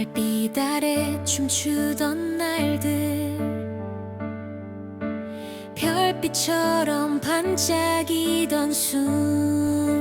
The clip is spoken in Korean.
달빛 아래 춤추던 날들. 별빛처럼 반짝이던 순간들.